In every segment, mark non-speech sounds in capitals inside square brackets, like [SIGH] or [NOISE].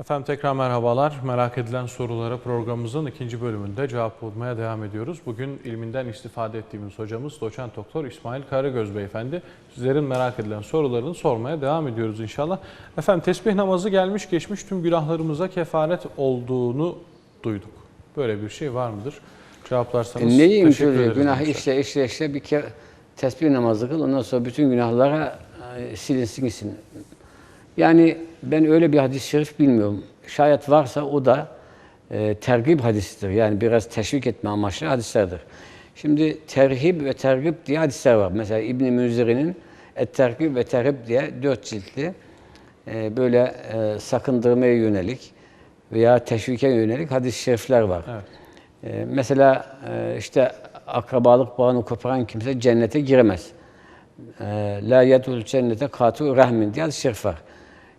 Efendim tekrar merhabalar. Merak edilen sorulara programımızın ikinci bölümünde cevap bulmaya devam ediyoruz. Bugün ilminden istifade ettiğimiz hocamız doçent doktor İsmail Karagöz beyefendi. Sizlerin merak edilen sorularını sormaya devam ediyoruz inşallah. Efendim tesbih namazı gelmiş geçmiş tüm günahlarımıza kefaret olduğunu duyduk. Böyle bir şey var mıdır? Cevaplarsanız E, Neyi teşekkür ederiz Günah işle işle işle bir kere tesbih namazı kıl. Ondan sonra bütün günahlara e, silinsin gitsin. Yani ben öyle bir hadis-i şerif bilmiyorum. Şayet varsa o da e, tergib hadisidir. Yani biraz teşvik etme amaçlı hadislerdir. Şimdi terhib ve tergib diye hadisler var. Mesela İbn-i Münziri'nin Et-Tergib ve Terhib diye dört ciltli e, böyle e, sakındırmaya yönelik veya teşvike yönelik hadis-i şerifler var. Evet. Ee, mesela e, işte akrabalık bağını koparan kimse cennete giremez. Ee, La yedul cennete katu rahmin diye hadis-i şerif var.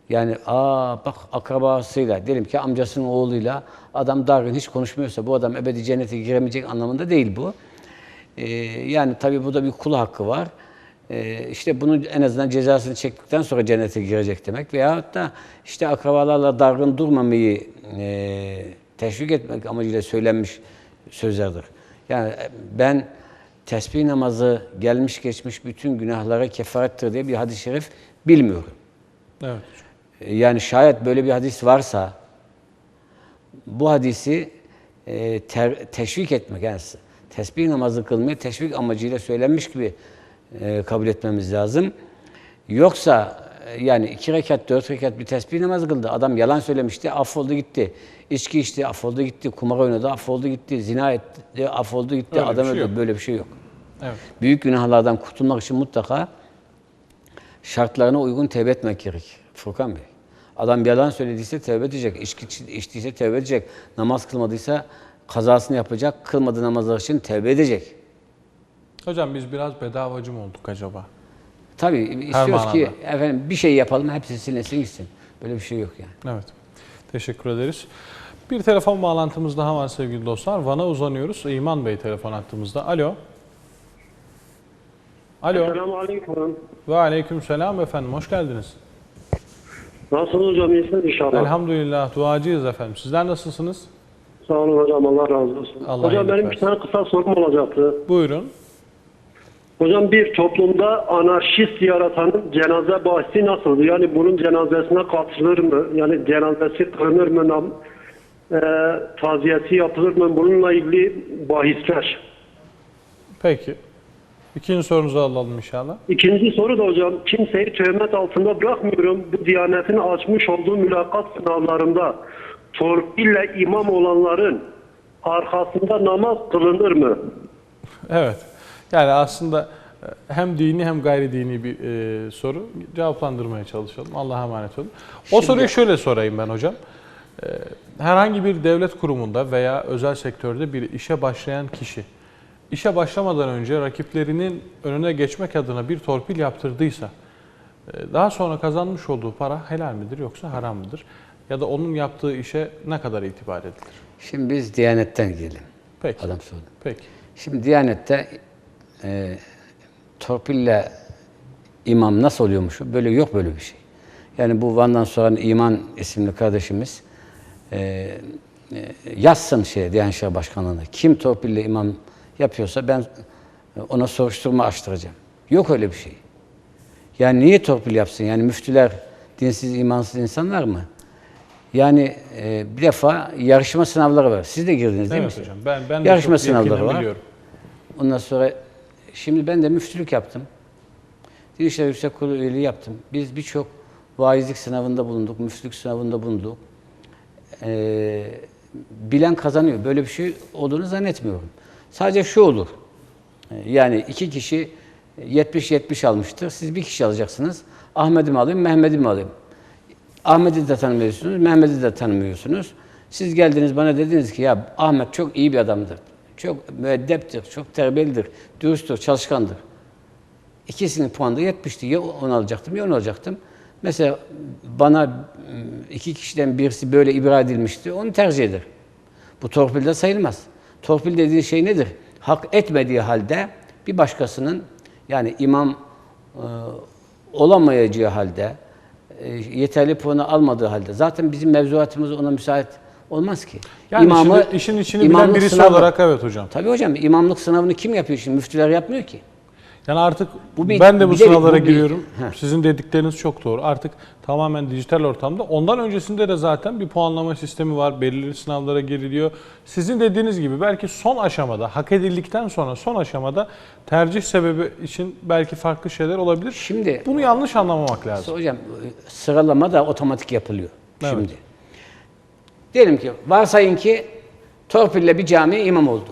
Yani aa bak akrabasıyla, diyelim ki amcasının oğluyla adam dargın hiç konuşmuyorsa bu adam ebedi cennete giremeyecek anlamında değil bu. Ee, yani tabii burada bir kul hakkı var. Ee, işte bunu en azından cezasını çektikten sonra cennete girecek demek. Veyahut da işte akrabalarla dargın durmamayı e, teşvik etmek amacıyla söylenmiş sözlerdir. Yani e, ben tesbih namazı gelmiş geçmiş bütün günahlara kefarettir diye bir hadis-i şerif bilmiyorum. Evet. E, Yani şayet böyle bir hadis varsa bu hadisi e, ter- teşvik etmek yani tesbih namazı kılmayı teşvik amacıyla söylenmiş gibi e, kabul etmemiz lazım. Yoksa e, yani iki rekat, dört rekat bir tesbih namazı kıldı. Adam yalan söylemişti, affoldu gitti. İçki içti, affoldu gitti. Kumar oynadı, affoldu gitti. Zina etti, affoldu gitti. Öyle Adam şey öldü. yok. Böyle bir şey yok. Evet. Büyük günahlardan kurtulmak için mutlaka şartlarına uygun tevbe etmek gerek. Furkan Bey. Adam yalan söylediyse tevbe edecek, içki içtiyse tevbe edecek, namaz kılmadıysa kazasını yapacak, kılmadığı namazlar için tevbe edecek. Hocam biz biraz bedavacı mı olduk acaba? Tabii istiyoruz ki manada. efendim bir şey yapalım, hepsi silinsin gitsin. Böyle bir şey yok yani. Evet. Teşekkür ederiz. Bir telefon bağlantımız daha var sevgili dostlar. Van'a uzanıyoruz. İman Bey telefon attığımızda. Alo. Alo. Selamun aleyküm. Ve aleyküm selam efendim. Hoş geldiniz. Nasılsınız hocam? İyisiniz inşallah. Elhamdülillah. Duacıyız efendim. Sizler nasılsınız? Sağ olun hocam. Allah razı olsun. Allah hocam benim bir versin. tane kısa sorum olacaktı. Buyurun. Hocam bir toplumda anarşist yaratanın cenaze bahsi nasıldı? Yani bunun cenazesine katılır mı? Yani cenazesi kılınır mı? Nam, e, taziyesi yapılır mı? Bununla ilgili bahisler. Peki. İkinci sorunuzu alalım inşallah. İkinci soru da hocam, kimseyi töhmet altında bırakmıyorum. Bu Diyanet'in açmış olduğu mülakat sınavlarında torpille imam olanların arkasında namaz kılınır mı? Evet. Yani aslında e, hem dini hem gayri dini bir e, soru. Cevaplandırmaya çalışalım. Allah'a emanet olun. O soruyu şöyle sorayım ben hocam. E, herhangi bir devlet kurumunda veya özel sektörde bir işe başlayan kişi işe başlamadan önce rakiplerinin önüne geçmek adına bir torpil yaptırdıysa e, daha sonra kazanmış olduğu para helal midir yoksa haram mıdır? Ya da onun yaptığı işe ne kadar itibar edilir? Şimdi biz Diyanet'ten gidelim. Peki. Adam sordu. Peki. Şimdi Diyanet'te e, torpille imam nasıl oluyormuş? Böyle yok böyle bir şey. Yani bu Van'dan sonra İman isimli kardeşimiz e, e, yazsın şey Diyanet İşleri Başkanlığı'na. Kim torpille imam yapıyorsa ben ona soruşturma açtıracağım. Yok öyle bir şey. Yani niye torpil yapsın? Yani müftüler dinsiz, imansız insanlar mı? Yani e, bir defa yarışma sınavları var. Siz de girdiniz değil mi? Evet hocam. Ben, ben de Yarışma çok sınavları var. biliyorum. Ondan sonra şimdi ben de müftülük yaptım. Din İşleri Yüksek Kurulu üyeliği yaptım. Biz birçok vaizlik sınavında bulunduk, müftülük sınavında bulunduk. Ee, bilen kazanıyor. Böyle bir şey olduğunu zannetmiyorum. Sadece şu olur. Ee, Yani iki kişi 70-70 almıştır. Siz bir kişi alacaksınız. Ahmet'i alayım, Mehmet'i alayım? Ahmet'i de tanımıyorsunuz, Mehmet'i de tanımıyorsunuz. Siz geldiniz bana dediniz ki ya Ahmet çok iyi bir adamdır. Çok müeddeptir, çok terbiyelidir, dürüsttür, çalışkandır. İkisinin puanı da 70'ti. Ya onu alacaktım ya onu alacaktım. Mesela bana ım, iki kişiden birisi böyle ibra edilmişti. Onu tercih eder. Bu torpilde sayılmaz. Torpil dediğin şey nedir? Hak etmediği halde bir başkasının yani imam e, olamayacağı halde e, yeterli puanı almadığı halde zaten bizim mevzuatımız ona müsait olmaz ki. Yani şimdi işin içini bilen birisi sınavı- olarak evet hocam. Tabii hocam imamlık sınavını kim yapıyor şimdi? Müftüler yapmıyor ki. Yani artık Bu bir- ben de bu bir de- sınavlara bu bir- giriyorum. Heh. Sizin dedikleriniz çok doğru. Artık tamamen dijital ortamda. Ondan öncesinde de zaten bir puanlama sistemi var. Belirli sınavlara giriliyor. Sizin dediğiniz gibi belki son aşamada, hak edildikten sonra son aşamada tercih sebebi için belki farklı şeyler olabilir. Şimdi Bunu yanlış anlamamak lazım. hocam sıralama da otomatik yapılıyor Evet. şimdi. Diyelim ki varsayın ki torpille bir camiye imam oldu.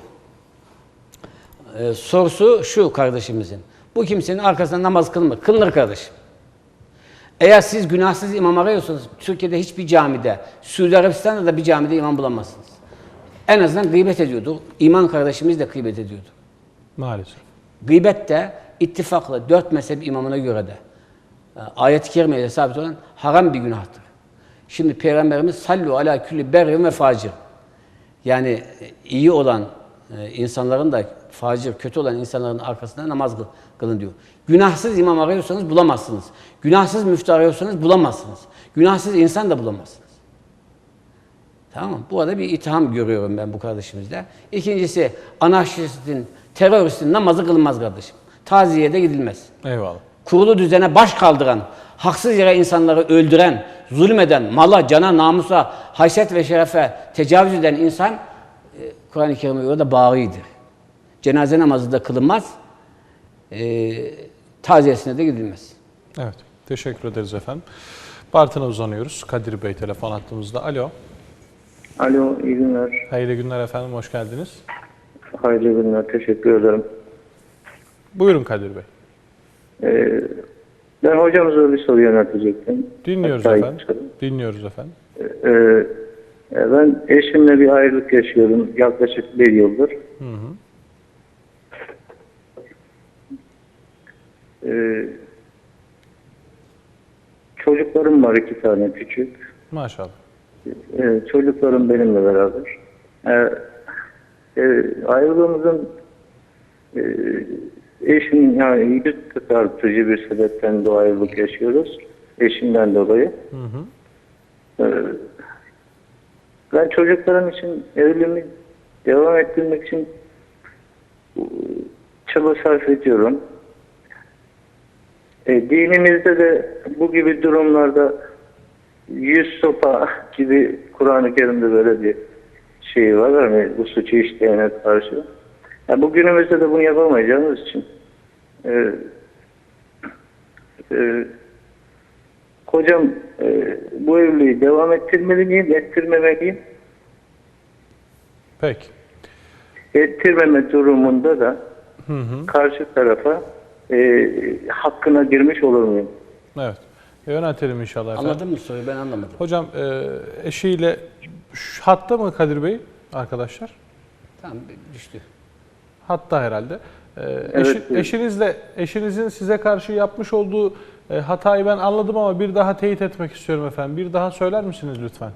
Ee, sorusu şu kardeşimizin. Bu kimsenin arkasında namaz kılınır. Kılınır kardeşim. Eğer siz günahsız imam arıyorsanız Türkiye'de hiçbir camide, Suudi Arabistan'da da bir camide imam bulamazsınız. En azından gıybet ediyordu. İman kardeşimiz de gıybet ediyordu. Maalesef. Gıybet de ittifakla dört mezhep imamına göre de e, ayet-i kerimeyle sabit olan haram bir günahtır. Şimdi Peygamberimiz sallu ala külli berrin ve facir. Yani e, iyi olan e, insanların da facir, kötü olan insanların arkasında namaz kıl- kılın diyor. Günahsız imam arıyorsanız bulamazsınız. Günahsız müftü arıyorsanız bulamazsınız. Günahsız insan da bulamazsınız. Tamam mı? Bu arada bir itham görüyorum ben bu kardeşimizde. İkincisi anarşistin, teröristin namazı kılınmaz kardeşim. Taziyede gidilmez. Eyvallah. Kurulu düzene baş kaldıran, haksız yere insanları öldüren, zulmeden, mala, cana, namusa, haysiyet ve şerefe tecavüz eden insan e, Kur'an-ı Kerim'e göre de bağıdır. Cenaze namazı da kılınmaz, e, taziyesine de gidilmez. Evet. Teşekkür ederiz efendim. Bartın'a uzanıyoruz. Kadir Bey telefon attığımızda. Alo. Alo, iyi günler. Hayırlı günler efendim. Hoş geldiniz. Hayırlı günler, teşekkür ederim. Buyurun Kadir Bey. Ee, ben hocamıza bir soru yöneltecektim. Dinliyoruz Hatta efendim. Dinliyoruz efendim. Ee, e, ben eşimle bir ayrılık yaşıyorum yaklaşık bir yıldır. Ee, çocuklarım var iki tane küçük. Maşallah. Ee, çocuklarım benimle beraber. Ee, e, ayrılığımızın e, eşimin yani yüz kısaltıcı bir sebepten de ayrılık yaşıyoruz. Eşimden dolayı. Ee, ben çocuklarım için evliliğimi devam ettirmek için e, çaba sarf ediyorum. E, dinimizde de bu gibi durumlarda yüz sopa [LAUGHS] gibi Kur'an-ı Kerim'de böyle bir şey var. Hani bu suçu işleyene karşı. Ya bu günümüzde de bunu yapamayacağımız için e, e, kocam e, bu evliliği devam ettirmeli miyim, ettirmemeliyim? Peki. Ettirmeme durumunda da karşı tarafa e, hakkına girmiş olur muyum? Evet. Yöneltelim inşallah efendim. Anladın mı soruyu? Ben anlamadım. Hocam e, eşiyle şu hatta mı Kadir Bey arkadaşlar? Tamam düştü. Hatta herhalde. E, eşi- Evet, eşinizle eşinizin size karşı yapmış olduğu e, hatayı ben anladım ama bir daha teyit etmek istiyorum efendim. Bir daha söyler misiniz lütfen?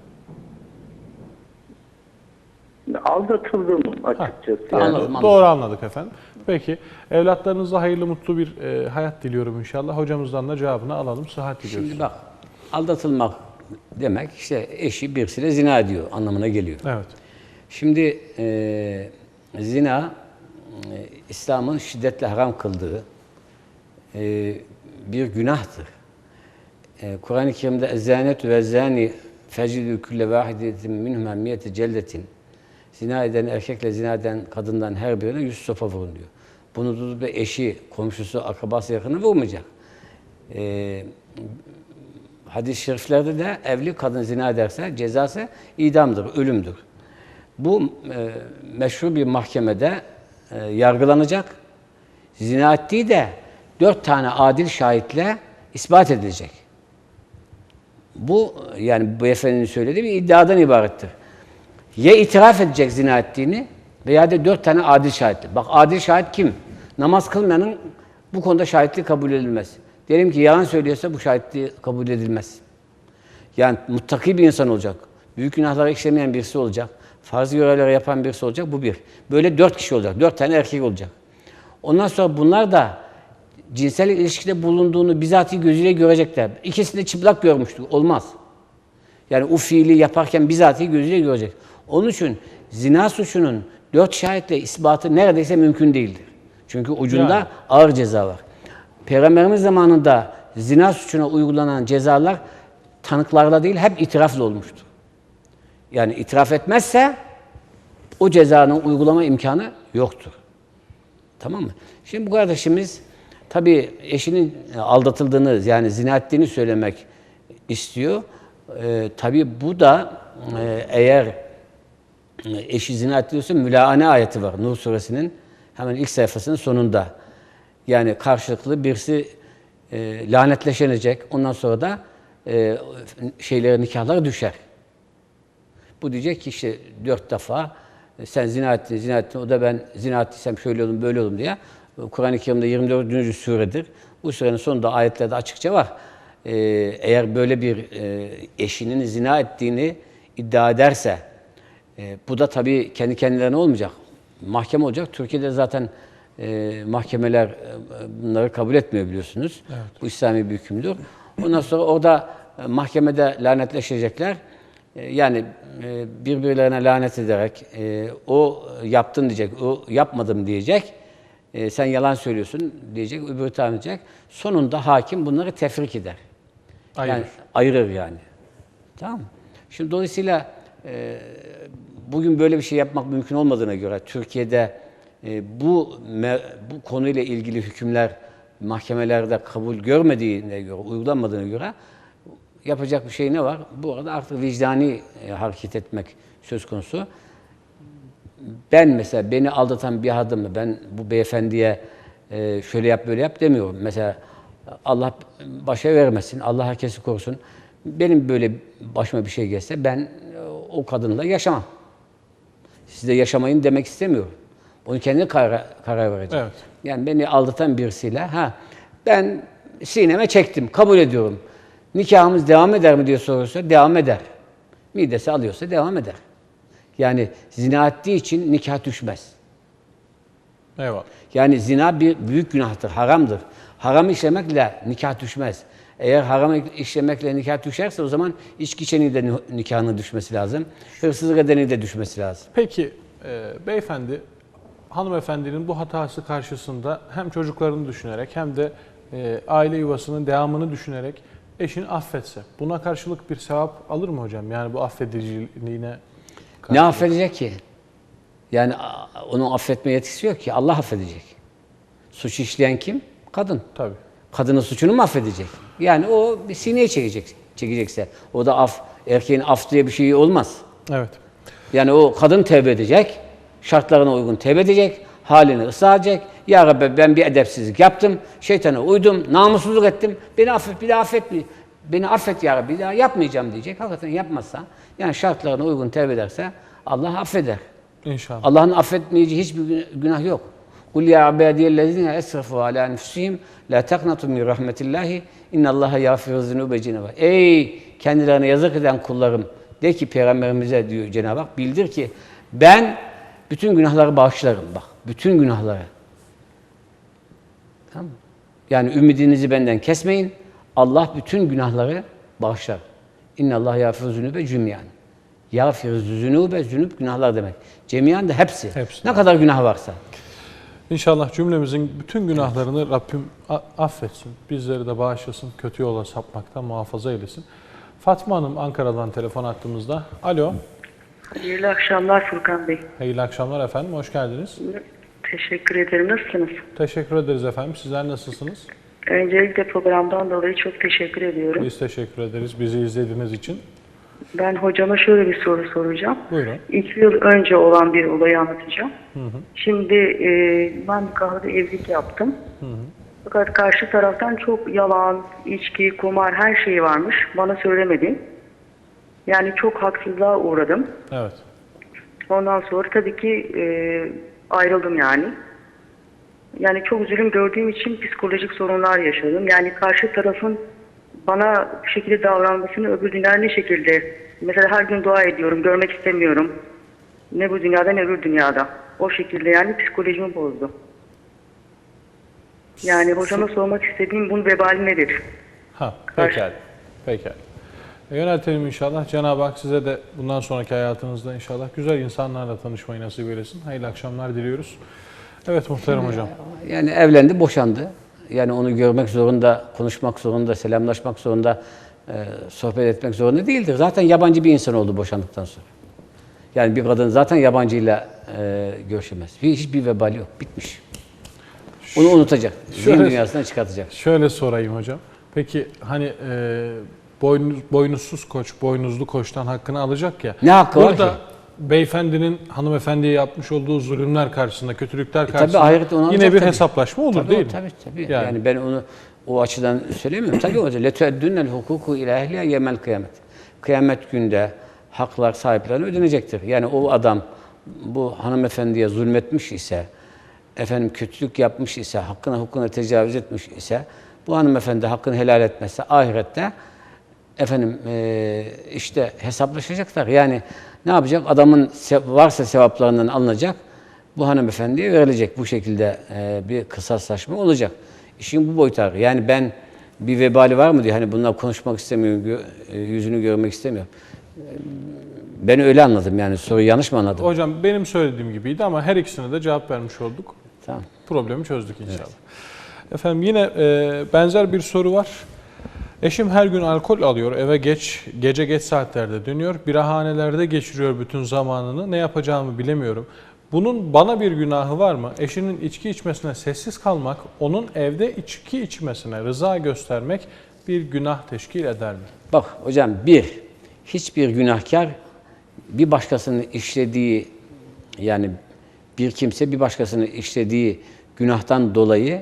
Aldatıldım açıkçası. Yani. Anladım, Doğru anladık efendim. Peki. Evlatlarınızla hayırlı mutlu bir e, hayat diliyorum inşallah. Hocamızdan da cevabını alalım. Sıhhat diliyoruz. Şimdi bak aldatılmak demek işte eşi birisiyle zina ediyor anlamına geliyor. Evet. Şimdi e, zina e, İslam'ın şiddetle haram kıldığı e, bir günahtır. E, Kur'an-ı Kerim'de ezzânetu ve zâni fecidü külle vâhidetin minhumâ miyete celletin zina eden erkekle zina eden kadından her birine yüz sopa vurun diyor. Bunu tutup da eşi, komşusu, akrabası yakını vurmayacak. E, hadis-i şeriflerde de evli kadın zina ederse cezası idamdır, ölümdür. Bu e, meşru bir mahkemede e, yargılanacak. Zina ettiği de dört tane adil şahitle ispat edilecek. Bu yani bu efendinin söylediği bir iddiadan ibarettir. Ya itiraf edecek zina ettiğini veya da dört tane adil şahitli. Bak adil şahit kim? Namaz kılmayanın bu konuda şahitliği kabul edilmez. Diyelim ki yalan söylüyorsa bu şahitliği kabul edilmez. Yani muttaki bir insan olacak. Büyük günahları işlemeyen birisi olacak. Farz görevleri yapan birisi olacak. Bu bir. Böyle dört kişi olacak. Dört tane erkek olacak. Ondan sonra bunlar da cinsel ilişkide bulunduğunu bizatihi gözüyle görecekler. İkisini de çıplak görmüştük. Olmaz. Yani o fiili yaparken bizatihi gözüyle görecek. Onun için zina suçunun dört şahitle ispatı neredeyse mümkün değildir. Çünkü ucunda Yani. ağır ceza var. Peygamberimiz zamanında zina suçuna uygulanan cezalar tanıklarla değil hep itirafla olmuştur. Yani itiraf etmezse o cezanın uygulama imkanı yoktur. Tamam mı? Şimdi bu kardeşimiz tabii eşinin aldatıldığını yani zina ettiğini söylemek istiyor. Ee, tabii bu da e, eğer e, eşi zina ettiriyorsa mülaane ayeti var Nur suresinin hemen ilk sayfasının sonunda. Yani karşılıklı birisi e, lanetleşenecek. Ondan sonra da e, şeyleri nikahlar düşer. Bu diyecek ki işte dört defa e, sen zina ettin, zina ettin. O da ben zina ettiysem şöyle oldum, böyle oldum diye. Kur'an-ı Kerim'de 24. suredir. Bu surenin sonunda ayetlerde açıkça var. Ee, eğer böyle bir e, eşinin zina ettiğini iddia ederse, e, bu da tabii kendi kendilerine olmayacak. Mahkeme olacak. Türkiye'de zaten e, mahkemeler e, bunları kabul etmiyor biliyorsunuz. Bu İslami bir hükümdür. Ondan sonra orada e, mahkemede lanetleşecekler. E, Yani e, birbirlerine lanet ederek e, o yaptın diyecek, o yapmadım diyecek. E, Sen yalan söylüyorsun diyecek, öbürü tamam diyecek. Sonunda hakim bunları tefrik eder. Ayırır. Yani ayırır yani. Tamam? Şimdi dolayısıyla e, bugün böyle bir şey yapmak mümkün olmadığına göre Türkiye'de e, bu bu konuyla ilgili hükümler mahkemelerde kabul görmediğine göre, uygulanmadığına göre yapacak bir şey ne var? Bu arada artık vicdani e, hareket etmek söz konusu. Ben mesela beni aldatan bir adamı ben bu beyefendiye e, şöyle yap böyle yap demiyorum. Mesela Allah başa vermesin, Allah herkesi korusun. Benim böyle başıma bir şey gelse ben e, o kadınla yaşamam. Siz de yaşamayın demek istemiyorum. Onu kendi karar, karar verecek. Evet. Yani beni aldatan birisiyle ha ben sineme çektim, kabul ediyorum. Nikahımız devam eder mi diye sorursa devam eder. Midesi alıyorsa devam eder. Yani zina ettiği için nikah düşmez. Eyvallah. Yani zina bir büyük günahtır, haramdır. Haram işlemekle nikah düşmez. Eğer haram işlemekle nikah düşerse o zaman içki de nikahının düşmesi lazım. Hırsızlık edeni de düşmesi lazım. Peki e, beyefendi hanımefendinin bu hatası karşısında hem çocuklarını düşünerek hem de e, aile yuvasının devamını düşünerek eşini affetse buna karşılık bir sevap alır mı hocam? Yani bu affediciliğine Ne affedecek ki? Yani onun affetme yetkisi yok ki. Allah affedecek. Suç işleyen kim? Kadın. Tabii. Kadının suçunu mu affedecek? Yani o bir sineye çekecek, çekecekse. O da af, erkeğin af diye bir şey olmaz. Evet. Yani o kadın tevbe edecek, şartlarına uygun tevbe edecek, halini ıslah edecek. Ya Rabbi ben bir edepsizlik yaptım, şeytana uydum, namussuzluk ettim, beni affet, bir daha affetme. Beni affet ya Rabbi, bir daha yapmayacağım diyecek. Hakikaten yapmazsa, yani şartlarına uygun tevbe ederse Allah affeder. İnşallah. Allah'ın affetmeyeceği hiçbir gün- günah yok. Kul ya ibadiyellezine esrafu ala enfusihim la taqnatu min rahmetillahi innallaha yaghfiru zunuba cenab Ey kendilerine yazık eden kullarım de ki peygamberimize diyor Cenab-ı Hak bildir ki ben bütün günahları bağışlarım bak. Bütün günahları. Tamam mı? Yani ümidinizi benden kesmeyin. Allah bütün günahları bağışlar. İnna Allah yafiru zünube cümyan. Yafiru zünube zünüp günahlar demek. Cemiyan da hepsi. Hepsi. Ne kadar günah varsa. İnşallah cümlemizin bütün günahlarını Rabbim affetsin. Bizleri de bağışlasın. Kötü yola sapmaktan muhafaza eylesin. Fatma Hanım Ankara'dan telefon attığımızda. Alo. Hayırlı akşamlar Furkan Bey. Hayırlı akşamlar efendim. Hoş geldiniz. Teşekkür ederim. Nasılsınız? Teşekkür ederiz efendim. Sizler nasılsınız? Öncelikle programdan dolayı çok teşekkür ediyorum. Biz teşekkür ederiz bizi izlediğiniz için. Ben hocama şöyle bir soru soracağım. Buyurun. İki yıl önce olan bir olayı anlatacağım. Şimdi e, ben bir kahvede evlilik yaptım. Fakat karşı taraftan çok yalan, içki, kumar her şey varmış. Bana söylemedi. Yani çok haksızlığa uğradım. Evet. Ondan sonra tabii ki e, ayrıldım yani. Yani çok zulüm gördüğüm için psikolojik sorunlar yaşadım. Yani karşı tarafın bana bu şekilde davranmasını öbür dünyada ne şekilde? Mesela her gün dua ediyorum, görmek istemiyorum. Ne bu dünyada ne öbür dünyada. O şekilde yani psikolojimi bozdu. Yani hocama sormak istediğim bunun vebali nedir? Ha, pekala. Pekala. E, Yöneltelim inşallah. Cenab-ı Hak size de bundan sonraki hayatınızda inşallah güzel insanlarla tanışmayı nasip eylesin. Hayırlı akşamlar diliyoruz. Evet muhterem hocam. Yani evlendi, boşandı. Yani onu görmek zorunda, konuşmak zorunda, selamlaşmak zorunda, e, sohbet etmek zorunda değildir. Zaten yabancı bir insan oldu boşandıktan sonra. Yani bir kadın zaten yabancıyla e, görüşemez. Hiç- Hiçbir vebali yok. Bitmiş. Onu unutacak. Zihin Şöyle- dünyasından çıkartacak. Şöyle sorayım hocam. Peki hani e, boynuz, boynuzsuz koç, boynuzlu koçtan hakkını alacak ya. Ne hakkı var Burada ki? Beyefendinin hanımefendiye yapmış olduğu zulümler karşısında, kötülükler karşısında E, ahirette onu yine alacak bir tabii. hesaplaşma olur Tabii, değil mi? tabii, tabii. Yani. Yani. ben onu o açıdan söylemiyorum. Tabii o letueddünnel hukuku ila ehliha yemel kıyamet. Kıyamet günde haklar sahiplerine ödenecektir. Yani o adam bu hanımefendiye zulmetmiş ise, efendim kötülük yapmış ise, hakkına hukukuna tecavüz etmiş ise, bu hanımefendi hakkını helal etmezse ahirette efendim eee, işte hesaplaşacaklar. Yani ne yapacak? Adamın varsa sevaplarından alınacak, bu hanımefendiye verilecek. Bu şekilde eee, bir kısaslaşma olacak. İşin bu boyutu. Yani ben bir vebali var mı diye hani bunlar konuşmak istemiyorum, gö- e, yüzünü görmek istemiyorum. Eee, Ben öyle anladım yani soruyu yanlış mı anladım? Hocam benim söylediğim gibiydi ama her ikisine de cevap vermiş olduk. Tamam. Problemi çözdük inşallah. Efendim yine e, benzer bir soru var. Eşim her gün alkol alıyor, eve geç, gece geç saatlerde dönüyor, birahanelerde geçiriyor bütün zamanını. Ne yapacağımı bilemiyorum. Bunun bana bir günahı var mı? Eşinin içki içmesine sessiz kalmak, onun evde içki içmesine rıza göstermek bir günah teşkil eder mi? Bak hocam bir, hiçbir günahkar bir başkasının işlediği yani bir kimse bir başkasının işlediği günahtan dolayı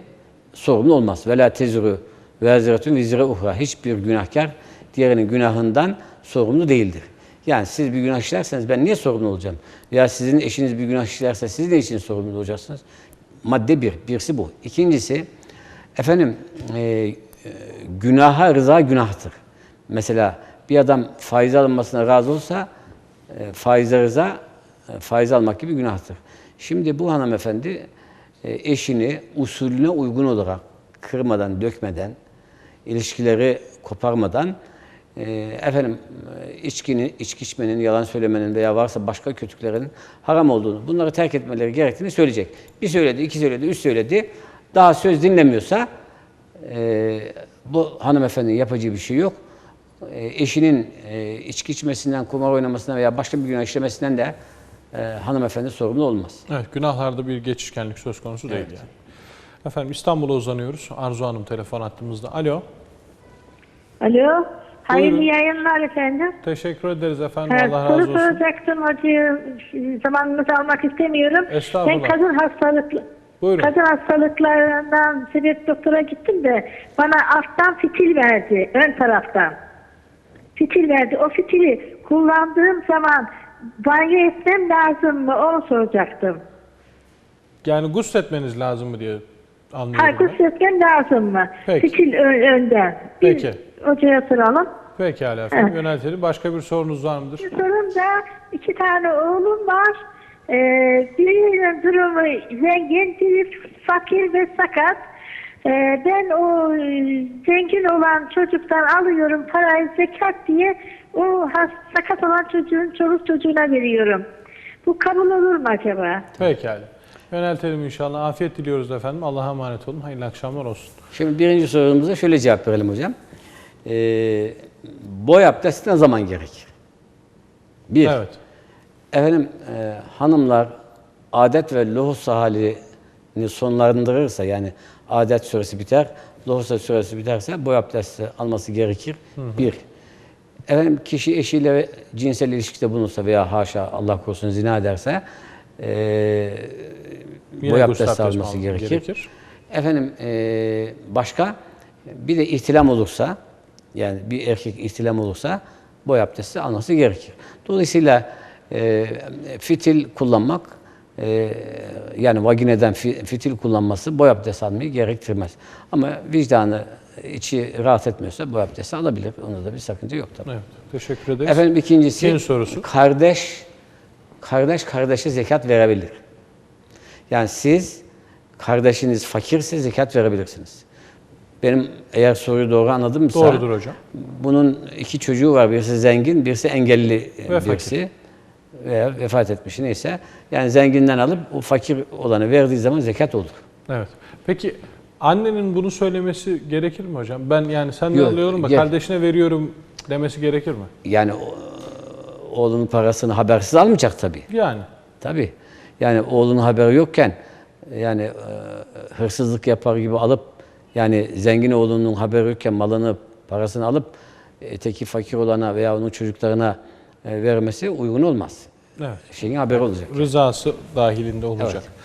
sorumlu olmaz. Ve la tezru veziretun vizre uhra. Hiçbir günahkar diğerinin günahından sorumlu değildir. Yani siz bir günah işlerseniz ben niye sorumlu olacağım? Ya sizin eşiniz bir günah işlerse siz ne için sorumlu olacaksınız? Madde bir. Birisi bu. İkincisi efendim e, e, günaha rıza günahtır. Mesela bir adam faiz alınmasına razı olsa e, faize rıza e, faiz almak gibi günahtır. Şimdi bu hanımefendi e, eşini usulüne uygun olarak kırmadan, dökmeden, ilişkileri koparmadan e, efendim e, içkinin, içki içmenin, yalan söylemenin veya varsa başka kötülüklerin haram olduğunu, bunları terk etmeleri gerektiğini söyleyecek. Bir söyledi, iki söyledi, üç söyledi. Daha söz dinlemiyorsa e, bu hanımefendinin yapacağı bir şey yok. E, eşinin e, içki içmesinden, kumar oynamasından veya başka bir günah işlemesinden de e, hanımefendi sorumlu olmaz. Evet, günahlarda bir geçişkenlik söz konusu değil yani. Efendim İstanbul'a uzanıyoruz. Arzu Hanım telefon attığımızda. Alo. Alo. Hayırlı Buyurun. yayınlar efendim. Teşekkür ederiz efendim. Evet, Allah soru razı olsun. soracaktım hocam. Zamanınızı almak istemiyorum. Estağfurullah. Ben kadın hastalıklı Buyurun. kadın hastalıklarından sebep doktora gittim de bana alttan fitil verdi ön taraftan. Fitil verdi. O fitili kullandığım zaman banyo etmem lazım mı onu soracaktım. Yani gusletmeniz lazım mı diye anlıyorum. Hayır ben. etmem lazım mı? Peki. Fitil ö- önden. Bir Peki. Hocaya soralım. Pekala efendim Evet. yöneltelim. Başka bir sorunuz var mıdır? Sorum da iki tane oğlum var. Ee, birinin durumu zengin, biri fakir ve sakat. Ee, ben o e, zengin olan çocuktan alıyorum parayı zekat diye o has, sakat olan çocuğun çoluk çocuğuna veriyorum. Bu kabul olur mu acaba? Pekala. Yöneltelim inşallah. Afiyet diliyoruz efendim. Allah'a emanet olun. Hayırlı akşamlar olsun. Şimdi birinci sorumuza şöyle cevap verelim hocam. Ee, boy abdesti ne zaman gerekir? Bir, Evet. efendim e, hanımlar adet ve lohusa halini sonlandırırsa yani adet süresi biter, lohusa süresi biterse boy abdesti alması gerekir. Bir, efendim kişi eşiyle cinsel ilişkide bulunursa veya haşa Allah korusun zina ederse e, boy abdesti alması gerekir. gerekir. Efendim eee, başka bir de ihtilam olursa yani bir erkek ihtilam olursa boy abdesti alması gerekir. Dolayısıyla eee, fitil kullanmak eee, yani vagineden fi- fitil kullanması boy abdesti almayı gerektirmez. Ama vicdanı içi rahat etmiyorsa boy abdesti alabilir. Onda da bir sakınca yok tabii. Evet. Teşekkür ederiz. Efendim ikincisi İkinci sorusu. kardeş kardeş kardeşe zekat verebilir. Yani siz kardeşiniz fakirse zekat verebilirsiniz. Benim eğer soruyu doğru anladım mı? Doğrudur hocam. Bunun iki çocuğu var. Birisi zengin, birisi engelli Ve birisi. Veya vefat etmiş neyse. Yani zenginden alıp o fakir olanı verdiği zaman zekat olur. Evet. Peki annenin bunu söylemesi gerekir mi hocam? Ben yani senden Yok, alıyorum da gel. kardeşine veriyorum demesi gerekir mi? Yani o- oğlunun parasını habersiz almayacak tabii. Yani. Tabii. Yani oğlunun haberi yokken yani e, hırsızlık yapar gibi alıp yani zengin oğlunun haberi yokken malını, parasını alıp öteki fakir olana veya onun çocuklarına e, vermesi uygun olmaz. Evet. Şeyin haberi olacak. Rızası dahilinde olacak. Evet.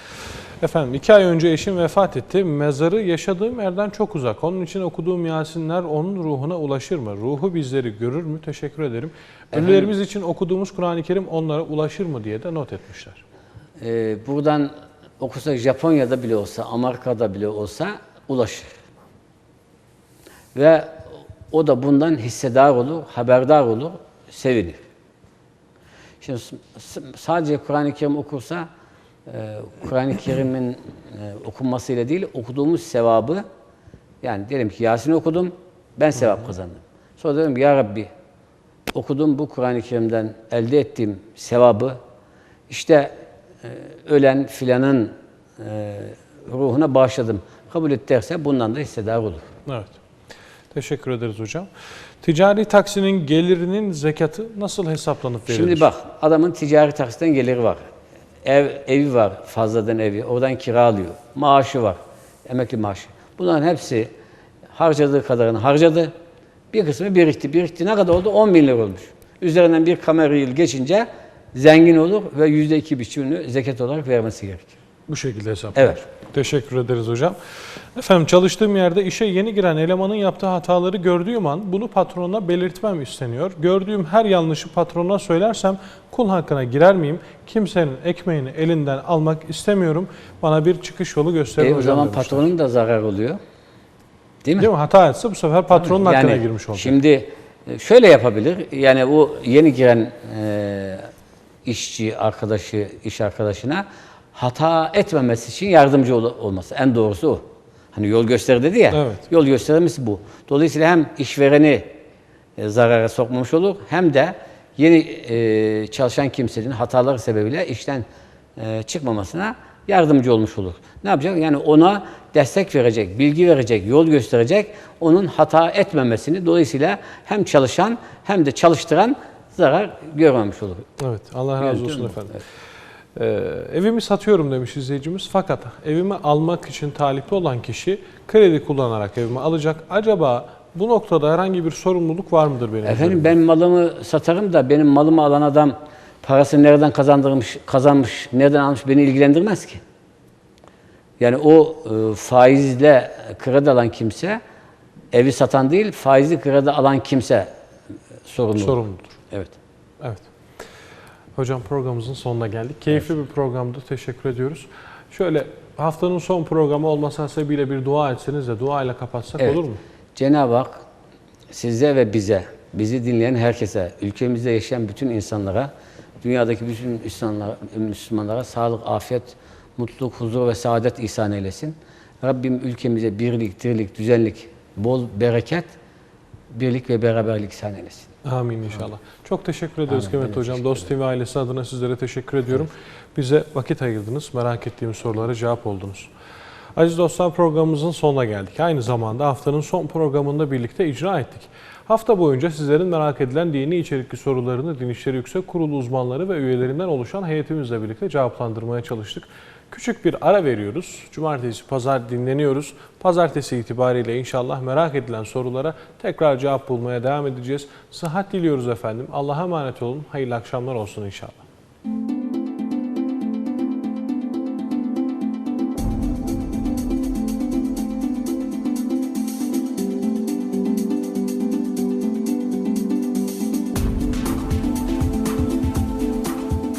Efendim iki ay önce eşim vefat etti. Mezarı yaşadığım yerden çok uzak. Onun için okuduğum Yasinler onun ruhuna ulaşır mı? Ruhu bizleri görür mü? Teşekkür ederim. Ölülerimiz için okuduğumuz Kur'an-ı Kerim onlara ulaşır mı diye de not etmişler. Ee, buradan okusa Japonya'da bile olsa, Amerika'da bile olsa ulaşır. Ve o da bundan hissedar olur, haberdar olur, sevinir. Şimdi sadece Kur'an-ı Kerim okursa, e, Kur'an-ı Kerim'in e, okunmasıyla değil, okuduğumuz sevabı, yani diyelim ki Yasin okudum, ben sevap kazandım. Sonra dedim ki, Ya Rabbi, okudum bu Kur'an-ı Kerim'den elde ettiğim sevabı, işte e, ölen filanın e, ruhuna bağışladım. Kabul et derse bundan da hissedar olur. Evet. Teşekkür ederiz hocam. Ticari taksinin gelirinin zekatı nasıl hesaplanıp verilir? Şimdi bak adamın ticari taksitten geliri var. Ev evi var fazladan evi. Oradan kira alıyor. Maaşı var. Emekli maaşı. Bunların hepsi harcadığı kadarını harcadı. Bir kısmı birikti. Birikti ne kadar oldu? 10 bin lira olmuş. Üzerinden bir kamera yıl geçince zengin olur ve yüzde iki biçimini zekat olarak vermesi gerekir. Bu şekilde hesaplanır. Evet. Teşekkür ederiz hocam. Efendim çalıştığım yerde işe yeni giren elemanın yaptığı hataları gördüğüm an bunu patrona belirtmem isteniyor. Gördüğüm her yanlışı patrona söylersem kul hakkına girer miyim? Kimsenin ekmeğini elinden almak istemiyorum. Bana bir çıkış yolu gösterin E, o hocam zaman demişler. patronun da zarar oluyor. Değil mi? Değil mi? Hata etse bu sefer patronun hakkına Yani girmiş olacak. Şimdi e, şöyle yapabilir. Yani bu yeni giren e, işçi arkadaşı, iş arkadaşına hata etmemesi için yardımcı ol- olması. En doğrusu o. Hani yol göster dedi ya. Evet. Yol göstermesi bu. Dolayısıyla hem işvereni e, zarara sokmamış olur hem de yeni e, çalışan kimsenin hataları sebebiyle işten e, çıkmamasına yardımcı olmuş olur. Ne yapacak? Yani ona destek verecek, bilgi verecek, yol gösterecek, onun hata etmemesini dolayısıyla hem çalışan hem de çalıştıran zarar görmemiş olur. Evet, Allah razı olsun efendim. Ee, evimi satıyorum demiş izleyicimiz fakat evimi almak için talipli olan kişi kredi kullanarak evimi alacak. Acaba bu noktada herhangi bir sorumluluk var mıdır benim? Efendim üzerimde? ben malımı satarım da benim malımı alan adam parasını nereden kazandırmış, kazanmış, nereden almış beni ilgilendirmez ki. Yani o e, faizle kredi alan kimse evi satan değil, faizli kredi alan kimse sorumlu. sorumludur. Evet. Evet. Hocam programımızın sonuna geldik. Keyifli bir programdı. Teşekkür ediyoruz. Şöyle haftanın son programı olması hasebiyle bir dua etseniz de dua ile kapatsak Evet. olur mu? Cenab-ı Hak size ve bize, bizi dinleyen herkese, ülkemizde yaşayan bütün insanlara, dünyadaki bütün Müslümanlara, Müslümanlara sağlık, afiyet, mutluluk, huzur ve saadet ihsan eylesin. Rabbim ülkemize birlik, dirlik, düzenlik, bol bereket, birlik ve beraberlik ihsan eylesin. Amin inşallah. Çok teşekkür ederiz de Hocam. Dost TV ailesi adına sizlere teşekkür ediyorum. Bize vakit ayırdınız. Merak ettiğimiz sorulara cevap oldunuz. Aziz dostlar programımızın sonuna geldik. Aynı zamanda haftanın son programında birlikte icra ettik. Hafta boyunca sizlerin merak edilen dini içerikli sorularını Din İşleri Yüksek Kurulu uzmanları ve üyelerinden oluşan heyetimizle birlikte cevaplandırmaya çalıştık. Küçük bir ara veriyoruz. Cumartesi, pazar dinleniyoruz. Pazartesi itibariyle inşallah merak edilen sorulara tekrar cevap bulmaya devam edeceğiz. Sıhhat diliyoruz efendim. Allah'a emanet olun. Hayırlı akşamlar olsun inşallah.